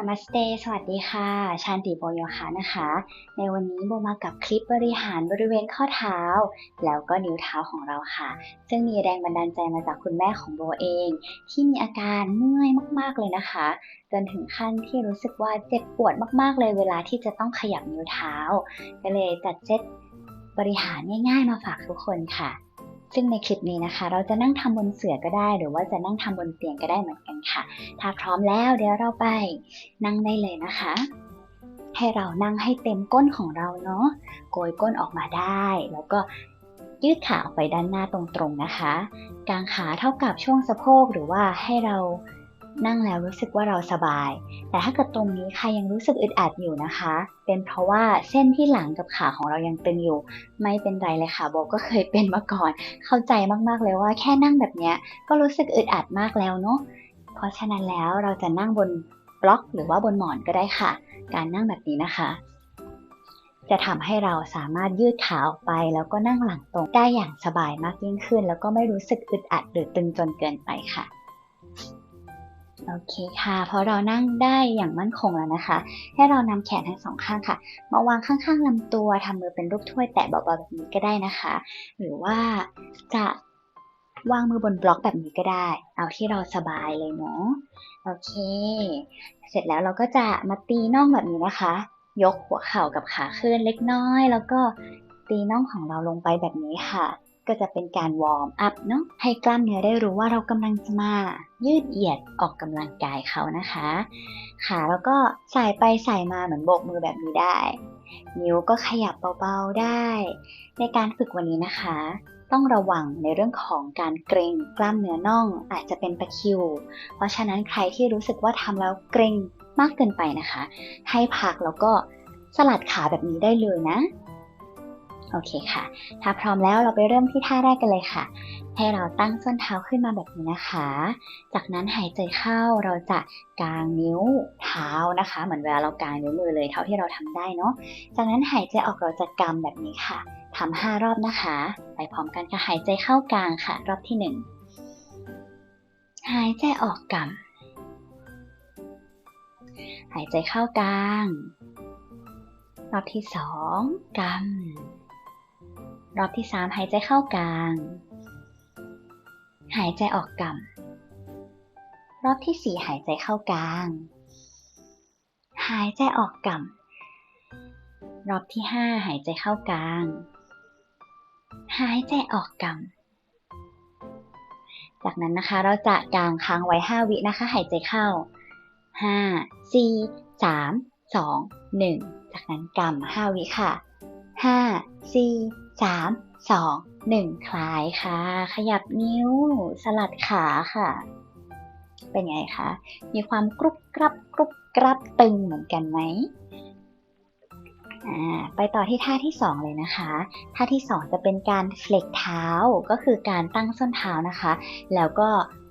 นามัสเต สวัสดีค่ะ ชานติโบโยคะนะคะ ในวันนี้โบมากับคลิปบริหารบริเวณข้อเท้า แล้วก็นิ้วเท้าของเราค่ะ ซึ่งมีแรงบันดาลใจมาจากคุณแม่ของโบเอง ที่มีอาการเมื่อยมากๆเลยนะคะ จนถึงขั้นที่รู้สึกว่าเจ็บปวดมากๆเลยเวลาที่จะต้องขยับนิ้วเท้า ก็เลยจัดเซตบริหารง่าย ๆ มาฝากทุกคนค่ะ ซึ่งในคลิปนี้นะคะ เราจะนั่งทำบนเสื่อก็ได้ หรือว่าจะนั่งทำบนเตียงก็ได้เหมือนกันค่ะ ถ้าพร้อมแล้วเดี๋ยวเราไปนั่งได้เลยนะคะ ให้เรานั่งให้เต็มก้นของเราเนาะโกยก้นออกมาได้ แล้วก็ยืดขาออกไปด้านหน้าตรงๆนะคะ กางขาเท่ากับช่วงสะโพกหรือว่าให้เรา นั่งแล้วรู้สึกว่าเราสบาย แต่ถ้าเกิดตรงนี้ใครยังรู้สึกอึดอัดอยู่นะคะ เป็นเพราะว่าเส้นที่หลังกับขาของเรายังตึงอยู่ ไม่เป็นไรเลยค่ะโบก็เคยเป็นมาก่อน เข้าใจมากๆเลยว่าแค่นั่งแบบเนี้ยก็รู้สึกอึดอัดมากแล้วเนาะ เพราะฉะนั้นแล้วเราจะนั่งบนบล็อกหรือว่าบนหมอนก็ได้ค่ะ การนั่งแบบนี้นะคะ จะทำให้เราสามารถยืดขาออกไป แล้วก็นั่งหลังตรงได้อย่างสบายมากยิ่งขึ้น แล้วก็ไม่รู้สึกอึดอัดหรือตึงจนเกินไปค่ะ โอเคค่ะพอเรานั่งได้อย่างมั่นคงแล้วนะคะ ให้เรานำแขนทั้งสองข้างค่ะ มาวางข้างๆลำตัวทำมือเป็นรูปถ้วยแตะเบาๆแบบนี้ก็ได้นะคะ หรือว่าจะวางมือบนบล็อกแบบนี้ก็ได้ เอาที่เราสบายเลยเนาะโอเค เสร็จแล้วเราก็จะมาตีน่องแบบนี้นะคะ ยกหัวเข่ากับขาขึ้นเล็กน้อย แล้วก็ตีน่องของเราลงไปแบบนี้ค่ะ ก็จะเป็นการวอร์มอัพเนาะให้กล้ามเนื้อได้รู้ว่าเรากำลังจะมายืดเหยียดออกกำลังกายเขานะคะ ขาแล้วก็ใส่ไปใส่มาเหมือนโบกมือแบบนี้ได้ นิ้วก็ขยับเบาๆได้ ในการฝึกวันนี้นะคะ ต้องระวังในเรื่องของการเกรงกล้ามเนื้อน่องอาจจะเป็นตะคิว เพราะฉะนั้นใครที่รู้สึกว่าทำแล้วเกรงมากเกินไปนะคะ ให้พักแล้วก็สลัดขาแบบนี้ได้เลยนะ โอเคค่ะ ถ้าพร้อมแล้วเราไปเริ่มที่ท่าแรกกันเลยค่ะ ให้เราตั้งส้นเท้าขึ้นมาแบบนี้นะคะ จากนั้นหายใจเข้าเราจะกางนิ้วเท้านะคะ เหมือนเวลาเรากางนิ้วมือเลยเท่าที่เราทำได้เนาะ จากนั้นหายใจออกเราจะกำแบบนี้ค่ะทำห้ารอบนะคะ ไปพร้อมกันค่ะหายใจเข้ากลางค่ะ รอบที่หนึ่งหายใจออกกำหายใจเข้ากลาง รอบที่สองกำ รอบที่สามหายใจเข้ากลาง หายใจออกกำรอบที่สี่หายใจเข้ากลาง หายใจออกกำรอบที่ห้าหายใจเข้ากลาง หายใจออกกำจากนั้นนะคะเราจะกางค้างไว้ 5 วินะคะ หายใจเข้า 5 4 3 2 1 จากนั้นกำ5วิค่ะ 5 4 3 2 1คลายค่ะ ขยับนิ้ว สลัดขาค่ะ เป็นไงคะ มีความกรุบกรับกรุบกรับตึงเหมือนกันไหมอ่าไปต่อที่ท่าที่ 2 เลยนะคะ ท่าที่ 2 จะเป็นการเฟล็กเท้าก็คือการตั้งส้นเท้านะคะ แล้วก็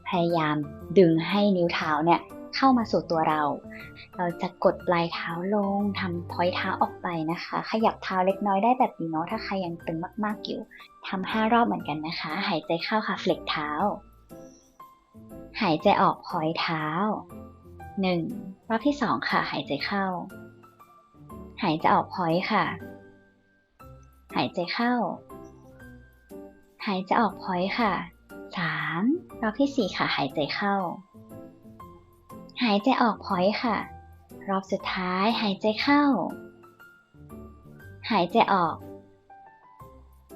พยายามดึงให้นิ้วเท้าเนี่ย เข้ามาสู่ตัวเรา เราจะกดปลายเท้าลงทำพอยเท้าออกไปนะคะ ขยับเท้าเล็กน้อยได้แบบนี้เนาะถ้าใครยังตึงมากๆอยู่ทำห้ารอบเหมือนกันนะคะ หายใจเข้าค่ะเฟล็กเท้า หายใจออกพอยเท้า1รอบที่2ค่ะ หายใจเข้า หายใจออกพอยค่ะ หายใจเข้า หายใจออกพอยค่ะ3รอบที่4ค่ะ หายใจเข้า หายใจออกพอยค่ะ รอบสุดท้ายหายใจเข้า หายใจออก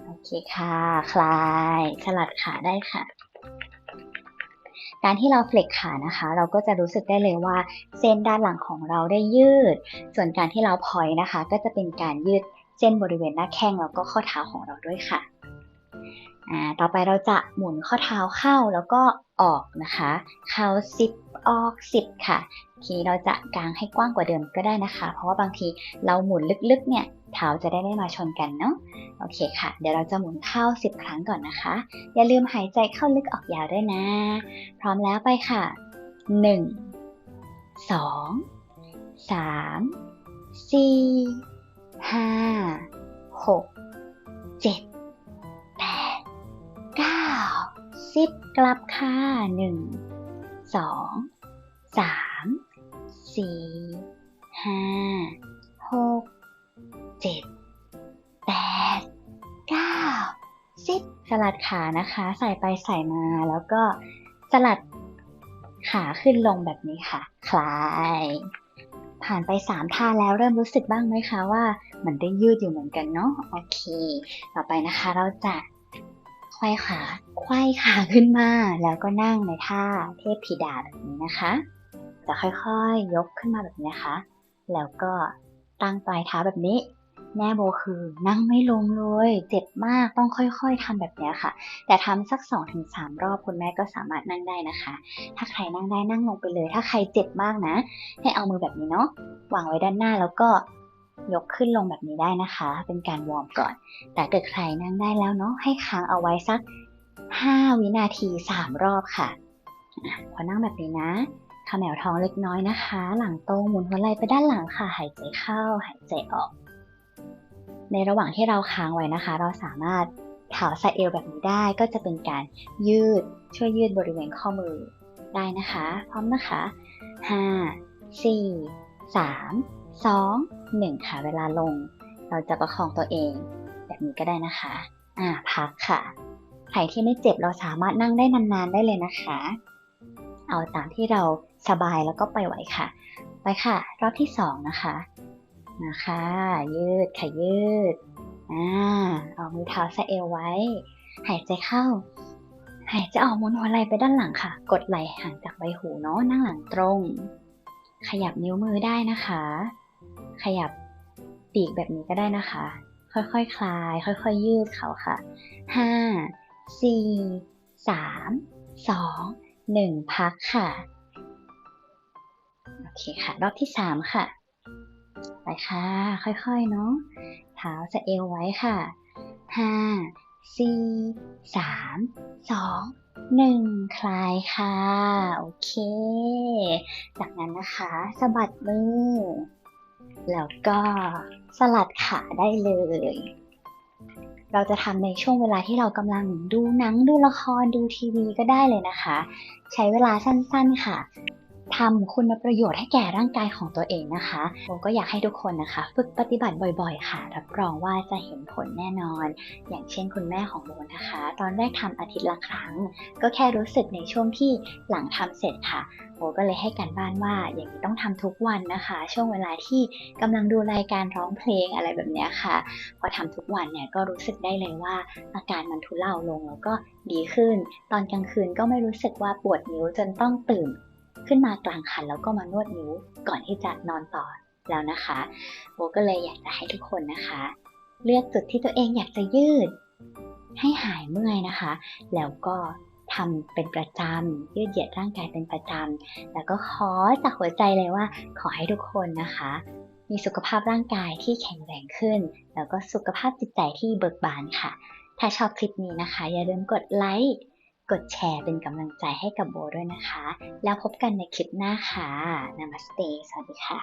โอเคค่ะ คลาย สลัดขาได้ค่ะ การที่เราเฟล็กขานะคะ เราก็จะรู้สึกได้เลยว่า เส้นด้านหลังของเราได้ยืด ส่วนการที่เราพอยนะคะ ก็จะเป็นการยืดเส้นบริเวณหน้าแข้งแล้วก็ข้อเท้าของเราด้วยค่ะ ต่อไปเราจะหมุนข้อเท้าเข้าแล้วก็ออกนะคะ เข้า 10 ออก 10 ค่ะ ทีเราจะกางให้กว้างกว่าเดิมก็ได้นะคะ เพราะว่าบางทีเราหมุนลึกๆ เนี่ยเท้าจะได้ไม่มาชนกันเนาะ โอเคค่ะ เดี๋ยวเราจะหมุนเข้า 10 ครั้งก่อนนะคะ อย่าลืมหายใจเข้าลึกออกยาวด้วยนะ พร้อมแล้วไปค่ะ 1 2 3 4 5 6 7 9 10กลับค่ะ1 2 3สี่ห้าหกเจ็ดแปดเก้าสิบสลัดขานะคะ ใส่ไปใส่มาแล้วก็สลัดขาขึ้นลงแบบนี้ค่ะ คลาย ผ่านไปสามท่าแล้วเริ่มรู้สึกบ้างไหมคะว่า มันได้ยืดอยู่เหมือนกันเนาะโอเค ต่อไปนะคะเราจะ ไขว้ขาไขว้ขาขึ้นมา แล้วก็นั่งในท่าเทพธิดาแบบนี้นะคะ จะค่อยๆยกขึ้นมาแบบนี้นะคะ แล้วก็ตั้งปลายเท้าแบบนี้ แม่โบคือนั่งไม่ลงเลย เจ็บมากต้องค่อยๆทำแบบนี้ค่ะ แต่ทำสัก 2-3 รอบคุณแม่ก็สามารถนั่งได้นะคะ ถ้าใครนั่งได้นั่งลงไปเลย ถ้าใครเจ็บมากนะ ให้เอามือแบบนี้เนาะวางไว้ด้านหน้าแล้วก็ ยกขึ้นลงแบบนี้ได้นะคะ เป็นการวอร์มก่อน แต่เกิดใครนั่งได้แล้วเนาะให้ค้างเอาไว้สัก 5 วินาที 3 รอบค่ะพอนั่งแบบนี้นะขมวท้องเล็กน้อยนะคะ หลังตรงหมุนหัวไหล่ไปด้านหลังค่ะ หายใจเข้า หายใจออก ในระหว่างที่เราค้างไว้นะคะ เราสามารถเท้าสะเอวแบบนี้ได้ก็จะเป็นการยืดช่วยยืดบริเวณข้อมือได้นะคะ พร้อมนะคะ 5 4 3 2 1 ค่ะ เวลาลง เราจะประคองตัวเอง แบบนี้ก็ได้นะคะ อ่าพักค่ะใครที่ไม่เจ็บเราสามารถนั่งได้นานๆได้เลยนะคะ เอาตามที่เราสบายแล้วก็ไปไหวค่ะ ไปค่ะ รอบที่สองนะคะนะคะ ยืดค่ะยืดอ่าเอามือเท้าสะเอวไว้ หายใจเข้า หายใจออกมุนหัวไหล่ไปด้านหลังค่ะ กดไหล่ห่างจากใบหูเนาะนั่งหลังตรง ขยับนิ้วมือได้นะคะ ขยับปีกแบบนี้ก็ได้นะคะ ค่อยๆคคลาย ค่อยๆยืดเขาค่ะห้าสี่สามสองหนึ่งพักค่ะ โอเคค่ะ รอบที่สามค่ะ ไปค่ะ ค่อยๆ เนาะ เท้าจะเอวไว้ค่ะห้าสี่สามสองหนึ่งคลายค่ะ โอเค จากนั้นนะคะสะบัดมือ แล้วก็สลัดขาได้เลย เราจะทำในช่วงเวลาที่เรากำลังดูหนังดูละครดูทีวีก็ได้เลยนะคะ ใช้เวลาสั้นๆค่ะ ทำคุณประโยชน์ให้แก่ร่างกายของตัวเองนะคะผมก็อยากให้ทุกคนนะคะ ฝึกปฏิบัติบ่อยๆ ค่ะ รับรองว่าจะเห็นผลแน่นอน อย่างเช่นคุณแม่ของโบนะคะ ตอนแรกทำอาทิตย์ละครั้ง ก็แค่รู้สึกในช่วงที่หลังทำเสร็จค่ะโบก็เลยให้การบ้านว่าอย่างนี้ต้องทำทุกวันนะคะ ช่วงเวลาที่กำลังดูรายการร้องเพลงอะไรแบบนี้ค่ะ พอทำทุกวันเนี่ยก็รู้สึกได้เลยว่าอาการมันทุเลาลงแล้วก็ดีขึ้น ตอนกลางคืนก็ไม่รู้สึกว่าปวดนิ้วจนต้องตื่น ขึ้นมากลางคันแล้วก็มานวดนิ้วก่อนที่จะนอนต่อแล้วนะคะโบก็เลยอยากจะให้ทุกคนนะคะ เลือกจุดที่ตัวเองอยากจะยืด ให้หายเมื่อยนะคะ แล้วก็ทำเป็นประจำยืดเหยียดร่างกายเป็นประจำแล้วก็ขอจากหัวใจเลยว่า ขอให้ทุกคนนะคะ มีสุขภาพร่างกายที่แข็งแรงขึ้น แล้วก็สุขภาพจิตใจที่เบิกบานค่ะ ถ้าชอบคลิปนี้นะคะ อย่าลืมกดไลค์ กดแชร์เป็นกำลังใจให้กับโบด้วยนะคะ แล้วพบกันในคลิปหน้าค่ะนามัสเต สวัสดีค่ะ